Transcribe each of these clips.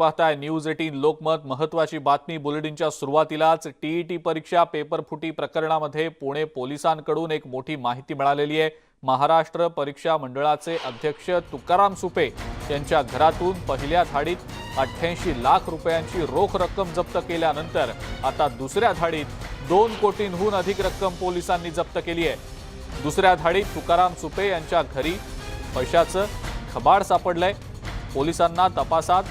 पाहताय news eighteen Lokmat महत्वाची बातमी बुलेटिनच्या सुरुवातीलाच टीईटी परीक्षा पेपर फुटी प्रकरणामध्ये पुणे पोलिसांकडून एक मोठी माहिती मिळालेली आहे. महाराष्ट्र परीक्षा मंडळाचे अध्यक्ष तुकाराम सुपे यांच्या घरातून पहिल्या धाडीत अठ्ठ्याऐंशी लाख रुपयांची रोख रक्कम जप्त केल्यानंतर आता दुसऱ्या धाडीत दोन कोटींहून अधिक रक्कम पोलिसांनी जप्त केली आहे. दुसऱ्या धाडीत तुकाराम सुपे यांच्या घरी पैशाचं खबाड सापडलंय. पोलिसांना तपासात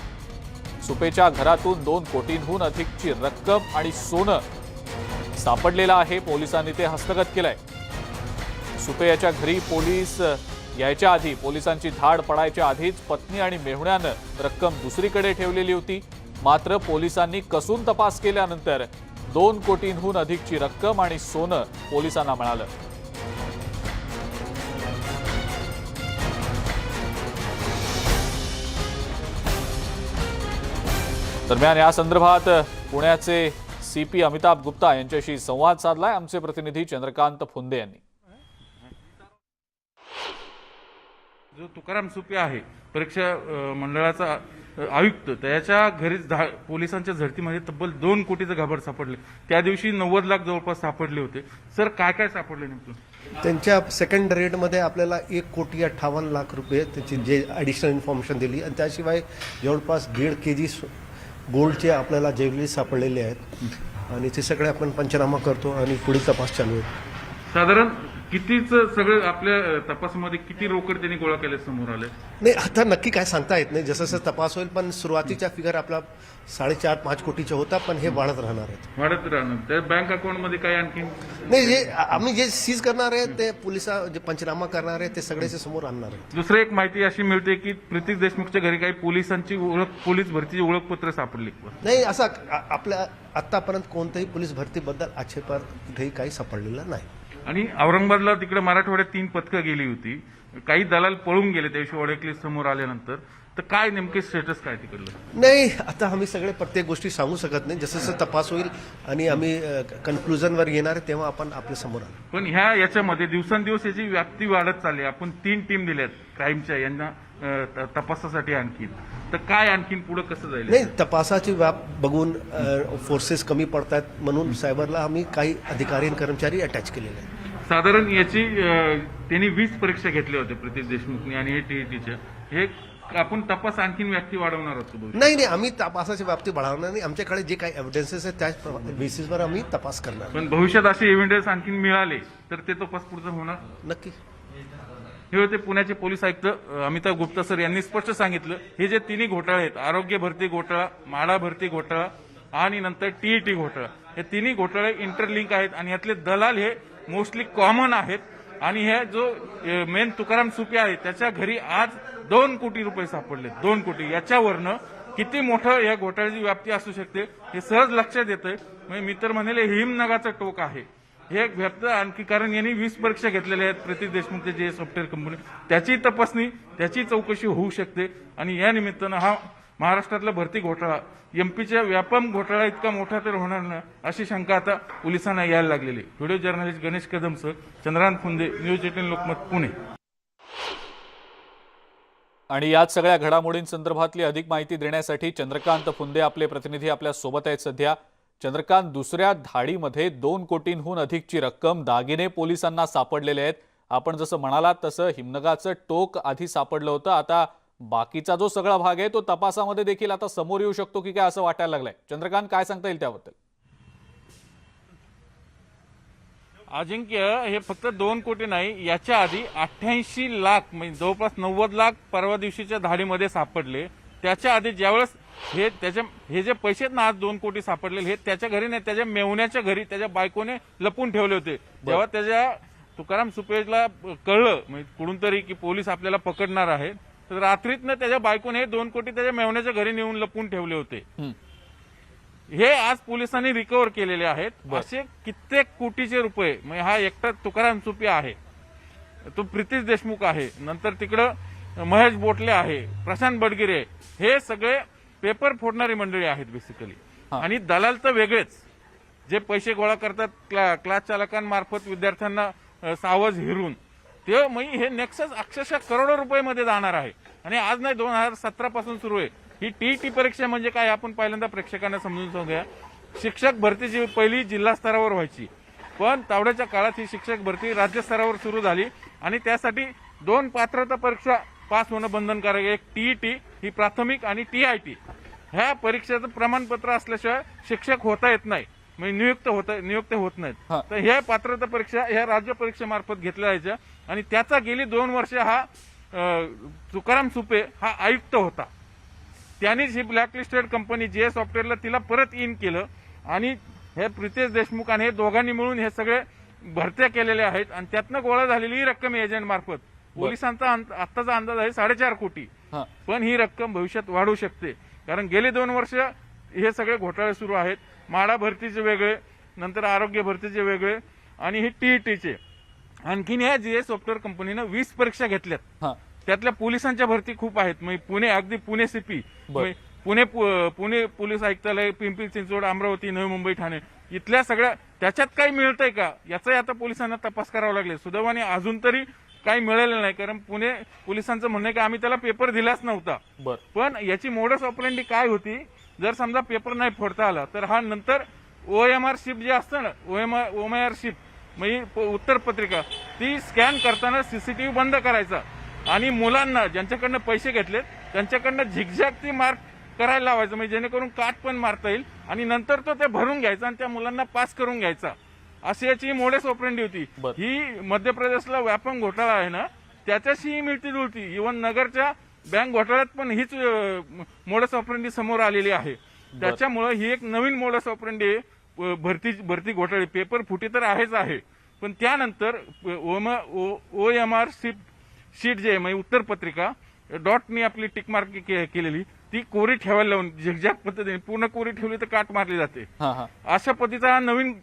सुपेच्या घरातून दोन कोटींहून अधिकची रक्कम आणि सोनं सापडलेलं आहे पोलिसांनी ते हस्तगत केलंय. सुपे याच्या घरी पोलीस यायच्या आधी पोलिसांची धाड पडायच्या आधीच पत्नी आणि मेहुण्यानं रक्कम दुसरीकडे ठेवलेली होती. मात्र पोलिसांनी कसून तपास केल्यानंतर दोन कोटींहून अधिकची रक्कम आणि सोनं पोलिसांना मिळालं. दरम्यान या संदर्भात पुण्याचे सी पी अमिताभ गुप्ता यांच्याशी संवाद साधलाय. आमचे प्रतिनिधी चंद्रकांत फुंदे यांनी. जो तुकाराम सुपे आहे परीक्षा मंडळाचा आयुक्त त्याच्या घरी धा- पोलिसांच्या झडतीमध्ये तब्बल दोन कोटीचं घाबर सापडले. त्या दिवशी नव्वद लाख जवळपास सापडले होते. सर काय काय सापडले नेमकं? त्यांच्या सेकंड रेडमध्ये आपल्याला एक कोटी अठ्ठावन्न लाख रुपये त्याची जे ॲडिशनल इन्फॉर्मेशन दिली. आणि त्याशिवाय जवळपास दीड के जी गोल्डचे आपल्याला ज्वेलरी सापडलेले आहेत. आणि ते सगळे आपण पंचनामा करतो आणि पुढील तपास चालू आहे. साधारण कितीच सगळं आपल्या तपासामध्ये किती रोकड त्यांनी गोळा केले समोर आले? नाही आता नक्की काय सांगता येत नाही. जसं जसं तपास होईल पण सुरुवातीचा फिगर आपला साडेचार पाच कोटीचा होता पण हे वाढत राहणार आहेत. वाढत राहणार. त्या बँक अकाउंटमध्ये काय आणखी नाही जे आम्ही जे सीज करणार आहे ते पोलिसा जे पंचनामा करणार आहे ते सगळ्याचे समोर आणणार आहे दुसरं एक माहिती अशी मिळते की प्रितीश देशमुखच्या घरी काही पोलिसांची ओळख पोलीस भरतीची ओळखपत्र सापडली. नाही असं आपल्या आतापर्यंत कोणत्याही पोलीस भरतीबद्दल आक्षेपार कुठेही काही सापडलेलं नाही. आणि औरंगाबादला तिकडे मराठवाड्यात तीन पथकं गेली होती. काही दलाल पळून गेले त्या दिवशी ओळखली समोर आल्यानंतर. तर काय नेमके स्टेटस काय तिकडलं? नाही आता आम्ही सगळे प्रत्येक गोष्टी सांगू शकत नाही. जसं जसं तपास होईल आणि आम्ही कन्क्लुजनवर येणार तेव्हा आपण आपल्यासमोर आणू पण ह्या याच्यामध्ये दिवसेंदिवस याची व्याप्ती वाढत चालली आपण तीन टीम दिल्यात क्राईमच्या यांना तपासासाठी आणखी तर काय आणखीन पुढे कसं जाईल? नाही तपासाची व्याप बघून फोर्सेस कमी पडतात म्हणून सायबरला आम्ही काही अधिकारी आणि कर्मचारी अटॅच केलेले आहेत. साधारण याची त्यांनी वीस परीक्षा घेतल्या होत्या प्रितीश देशमुखनी आणि हे टीईटीच्या हे आपण तपास आणखीन व्याप्ती वाढवणार होतो भविष्यात. नाही नाही आम्ही तपासाची व्याप्ती वाढवणार नाही. आमच्याकडे जे काही एव्हिडन्सेस आहेत त्या बेसिसवर आम्ही तपास करणार. पण भविष्यात असे एव्हिडन्स आणखीन मिळाले तर ते तपास पुढचं होणार? नक्की. हे होते पुण्याचे पोलीस आयुक्त अमिताभ गुप्ता सर यांनी स्पष्ट सांगितलं. हे जे तिन्ही घोटाळे आहेत आरोग्य भरती घोटाळा माडा भरती घोटाळा आणि नंतर टीईटी घोटाळा हे तिन्ही घोटाळे इंटरलिंक आहेत आणि यातले दलाल हे मोस्टली कॉमन आहेत. आणि हे जो मेन तुकाराम सुपे आहे त्याच्या घरी आज दोन कोटी रुपये सापडले दोन कोटी. याच्यावरनं किती मोठं या घोटाळ्याची व्याप्ती असू शकते हे सहज लक्षात येतंय. म्हणजे मी तर म्हणेल हिमनगाचं टोक आहे. हे व्यक्त व्याप्त आणखी कारण यांनी वीस परीक्षा घेतलेल्या आहेत प्रतीक देशमुखचे जे सॉफ्टवेअर कंपनी त्याची तपासणी त्याची चौकशी होऊ शकते. आणि या निमित्तानं हा महाराष्ट्रातला भरती घोटाळा एमपीच्या व्यापम घोटाळा इतका मोठा तर होणार ना अशी शंका आता पोलिसांना यायला लागलेली. व्हिडिओ जर्नलिस्ट गणेश कदमसह चंद्रांत फुंदे न्यूज एटीन लोकमत पुणे. आणि याच सगळ्या घडामोडींसंदर्भातली अधिक माहिती देण्यासाठी चंद्रकांत फुंदे आपले प्रतिनिधी आपल्यासोबत आहेत सध्या. चंद्रकांत दुसऱ्या धाडीमध्ये दोन कोटींहून अधिकची रक्कम दागिने पोलिसांना सापडलेले आहेत. आपण जसं म्हणालात तसं हिमनगाचं टोक आधी सापडलं होतं. आता बाकीचा जो सगळा भाग आहे तो तपासामध्ये देखील आता समोर येऊ शकतो की काय असं वाटायला लागलंय. चंद्रकांत काय सांगता येईल त्याबद्दल? अजिंक्य हे फक्त दोन कोटी नाही याच्या आधी अठ्ठ्याऐंशी लाख म्हणजे जवळपास नव्वद लाख परवा दिवशीच्या धाडीमध्ये सापडले. त्याच्या आधी ज्यावेळेस हे त्याच्या हे जे पैसे आहेत ना आज दोन कोटी सापडलेले हे त्याच्या घरी नाही त्याच्या मेवण्याच्या घरी त्याच्या बायकोने लपून ठेवले होते. जेव्हा त्याच्या तुकाराम सुपेजला कळलं म्हणजे कुठून तरी की पोलीस आपल्याला पकडणार आहे तर रात्रीतनं त्याच्या बायकोने हे दोन कोटी त्याच्या मेवण्याच्या घरी नेऊन लपून ठेवले होते. हं. आज पोलिसांनी रिकव्हर केलेले आहेत. असे कित्येक कोटीचे रुपये म्हणजे हा एकटा तुकाराम सुपे आहे. तो प्रितीश देशमुख आहे. नंतर तिकडं महेश बोटले आहे प्रशांत बडगिरे हे सगळे पेपर फोडणारी मंडळी आहेत बेसिकली. आणि दलाल तर वेगळेच. जे पैसे गोळा करतात क्ला, क्लास चालकांमार्फत विद्यार्थ्यांना सावज हिरून. ते मी हे नेक्सस अक्षरशः करोडो रुपयेमध्ये जाणार आहे. आणि आज नाही दोन हजार सतरा पासून सुरू आहे. ही टी टी परीक्षा म्हणजे काय आपण पहिल्यांदा प्रेक्षकांना समजून सांगूया. शिक्षक भरतीची पहिली जिल्हा स्तरावर व्हायची. पण तावड्याच्या काळात ही शिक्षक भरती राज्यस्तरावर सुरू झाली. आणि त्यासाठी दोन पात्रता परीक्षा पास होणं बंधनकारक एक टी टी ही प्राथमिक आणि टी आय टी ह्या परीक्षेचं प्रमाणपत्र असल्याशिवाय शिक्षक होता येत नाही. म्हणजे नियुक्त होता नियुक्त होत हा. नाहीत तर ह्या पात्रता परीक्षा ह्या राज्य परीक्षेमार्फत घेतल्या जायच्या. आणि त्याचा गेली दोन वर्ष हा अं, तुकाराम सुपे हा आयुक्त होता. त्यांनीच ही ब्लॅकलिस्टेड कंपनी जे सॉफ्टवेअरला तिला परत इन केलं. आणि हे प्रितेश देशमुख आणि हे दोघांनी मिळून हे सगळे भरत्या केलेल्या आहेत. आणि त्यातनं गोळा झालेली ही रक्कम एजंट मार्फत. पोलिसांचा अंत- आत्ताचा अंदाज आहे साडेचार कोटी. हा. पण ही रक्कम भविष्यात वाढू शकते. कारण गेले दोन वर्ष हे सगळे घोटाळे सुरू आहेत. माडा भरतीचे वेगळे नंतर आरोग्य भरतीचे वेगळे आणि हे टीईटीचे. आणखीन ह्या जीएस सॉफ्टवेअर कंपनीनं वीस परीक्षा घेतल्यात. त्यातल्या पोलिसांच्या भरती खूप आहेत. म्हणजे पुणे अगदी Pune C P. Pune Pune police आयुक्तालय पिंपरी चिंचवड अमरावती नवी मुंबई ठाणे इथल्या सगळ्या त्याच्यात काही मिळतंय का? याचाही आता पोलिसांना तपास करावा लागले. सुदैवाने अजून तरी काही मिळालेलं नाही. कारण पुणे पोलिसांचं म्हणणं आहे की आम्ही त्याला पेपर दिलाच नव्हता. पण याची मोडस ऑपरेंडी काय होती? जर समजा पेपर नाही फोडता आला तर हा नंतर ओ एम आर शिप जे असतं ना O M R O M R sheet म्हणजे प- उत्तर पत्रिका ती स्कॅन करताना सीसीटीव्ही बंद करायचा. आणि मुलांना ज्यांच्याकडनं पैसे घेतलेत त्यांच्याकडनं झिकझॅक मार्क करायला लावायचं म्हणजे जेणेकरून काट पण मारता येईल आणि नंतर तो ते भरून घ्यायचा आणि त्या मुलांना पास करून घ्यायचा. अशी याची मोडेस ऑपरेंडी होती. ही मध्य प्रदेशला व्यापक घोटाळा आहे ना त्याच्याशी ही मिळती जुळती इव्हन नगरच्या बँक घोटाळ्यात पण हीच मोडस ऑपरेंडी समोर आलेली आहे. त्याच्यामुळं ही एक नवीन मोडस ऑपरेंडी भरती भरती घोटाळे. पेपर फुटी तर आहेच आहे. पण त्यानंतर O M R sheet sheet जे आहे म्हणजे उत्तर पत्रिका डॉटनी आपली टिक मार्क के- केलेली ती कोरी ठेवायला लावून झिकझॅक पद्धतीने पूर्ण कोरी ठेवली तर काट मारली जाते. अशा पद्धतीचा हा नवीन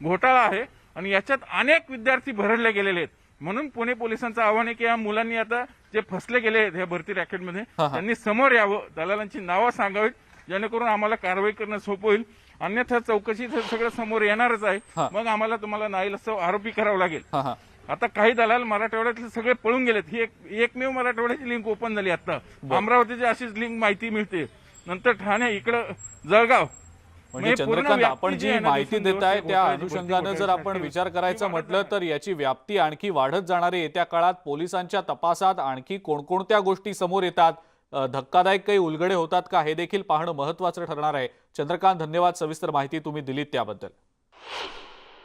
घोटाळा आहे आणि याच्यात अनेक विद्यार्थी भरडले गेलेले आहेत. म्हणून पुणे पोलिसांचं आव्हान आहे की या मुलांनी आता जे फसले गेले आहेत ह्या भरती रॅकेटमध्ये. त्यांनी समोर यावं दलालांची नावं सांगावीत जेणेकरून आम्हाला कारवाई करणं सोपं होईल. अन्यथा चौकशी सगळं समोर येणारच. आहे. मग आम्हाला तुम्हाला नाईलाज आरोपी करावं लागेल. आता काही दलाल मराठवाड्यातले सगळे पळून गेलेत. ही एक एकमेव मराठवाड्याची लिंक ओपन झाली आता. अमरावतीची अशीच लिंक माहिती मिळते. नंतर ठाणे इकडं जळगाव. म्हणजे म्हणजे चंद्रकांत आपण जी आहे माहिती दिवसेंदिवस देताय ते त्या अनुषंगानं जर आपण विचार करायचा म्हटलं तर याची व्याप्ती आणखी वाढत जाणार आहे येत्या काळात पोलिसांच्या तपासात आणखी कोणकोणत्या गोष्टी समोर येतात? धक्कादायक काही उलगडे होतात का? हे देखील पाहणं महत्वाचं ठरणार आहे. चंद्रकांत धन्यवाद सविस्तर माहिती तुम्ही दिलीत त्याबद्दल.